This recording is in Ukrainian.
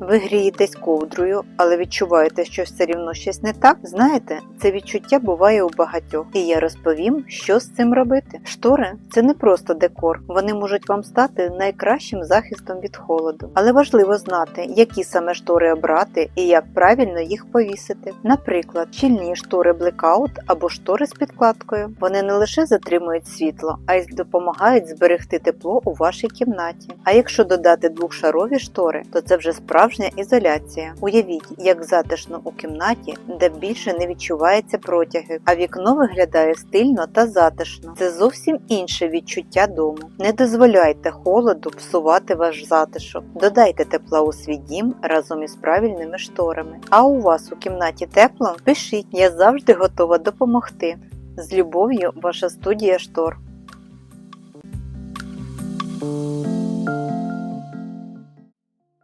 Ви грієтесь ковдрою, але відчуваєте, що все рівно щось не так. Знаєте, це відчуття буває у багатьох, і я розповім, що з цим робити. Штори це не просто декор, вони можуть вам стати найкращим захистом від холоду. Але важливо знати, які саме штори обрати і як правильно їх повісити. Наприклад, щільні штори блекаут або штори з підкладкою. Вони не лише затримують світло, а й допомагають зберегти тепло у вашій кімнаті. А якщо додати двохшарові штори, то це вже справжня ізоляція. Уявіть, як затишно у кімнаті, де більше не відчувається протяги, а вікно виглядає стильно та затишно. Це зовсім інше відчуття дому. Не дозволяйте холоду псувати ваш затишок. Додайте тепла у свій дім разом із правильними шторами. А у вас у кімнаті тепло? Пишіть, я завжди готова допомогти. З любов'ю, ваша студія штор.